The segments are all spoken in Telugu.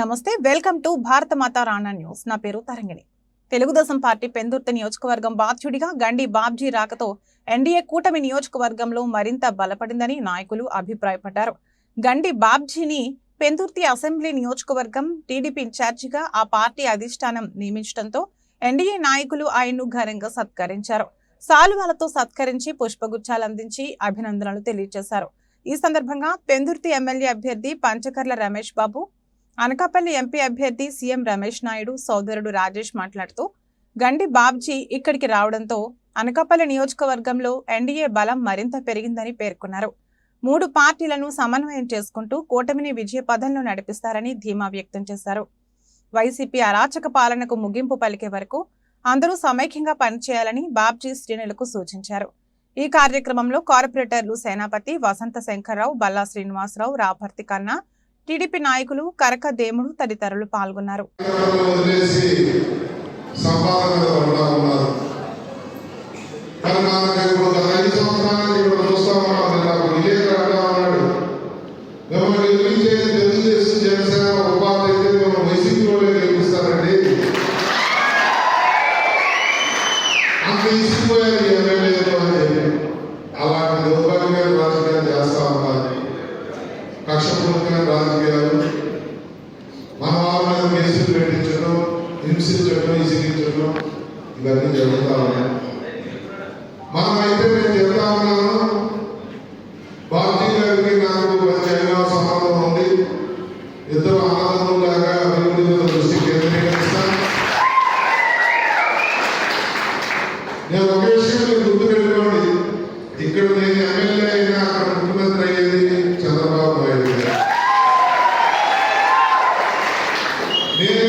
నమస్తే వెల్కమ్ టు భారత మాత రాణా న్యూస్. నా పేరు తరంగిణి. తెలుగుదేశం పార్టీ పెందుర్తి నియోజకవర్గం బాధ్యుడిగా గండి బాబ్జీ రాకతో ఎన్డీఏ కూటమి నియోజకవర్గంలో మరింత బలపడిందని నాయకులు అభిప్రాయపడ్డారు. గండి బాబ్జీని పెందుర్తి అసెంబ్లీ నియోజకవర్గం టీడీపీ ఇన్ఛార్జిగా ఆ పార్టీ అధిష్టానం నియమించడంతో ఎన్డీఏ నాయకులు ఆయన్ను ఘనంగా సత్కరించారు. సాలువాలతో సత్కరించి పుష్పగుచ్చాలు అందించి అభినందనలు తెలియజేశారు. ఈ సందర్భంగా పెందుర్తి ఎమ్మెల్యే అభ్యర్థి పంచకర్ల రమేష్ బాబు అనకాపల్లి ఎంపీ అభ్యర్థి సీఎం రమేష్ నాయుడు సోదరుడు రాజేష్ మాట్లాడుతూ గండి బాబ్జీ ఇక్కడికి రావడంతో అనకాపల్లి నియోజకవర్గంలో ఎన్డీఏ బలం మరింత పెరిగిందని పేర్కొన్నారు. మూడు పార్టీలను సమన్వయం చేసుకుంటూ కూటమిని విజయ పదంలో నడిపిస్తారని ధీమా వ్యక్తం చేశారు. వైసీపీ అరాచక పాలనకు ముగింపు పలికే వరకు అందరూ సమైక్యంగా పనిచేయాలని బాబ్జీ శ్రేణులకు సూచించారు. ఈ కార్యక్రమంలో కార్పొరేటర్లు సేనాపతి వసంత శంకర్రావు బల్లా శ్రీనివాసరావు రాపర్తి కన్నా టీడీపీ నాయకులు కరక దేముడు తదితరులు పాల్గొన్నారు. సంపాదన హింసించడం ఇసిగించడం ఇవన్నీ జరుగుతా ఉన్నాయి మనం అయితే నేను చెప్తా ఉన్నాను బాబ్జీ గారికి నాకు మంచి సంబంధం ఉంది. ఇద్దరు ఆనందంలాగా అభివృద్ధి మీద దృష్టి కేంద్రీకరిస్తాను. నేను ఒకే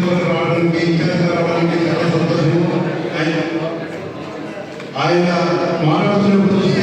కొరకు రావడానికి ఇక్కడికి రావడానికి చాలా సంతోషము. ఆయన మానవతను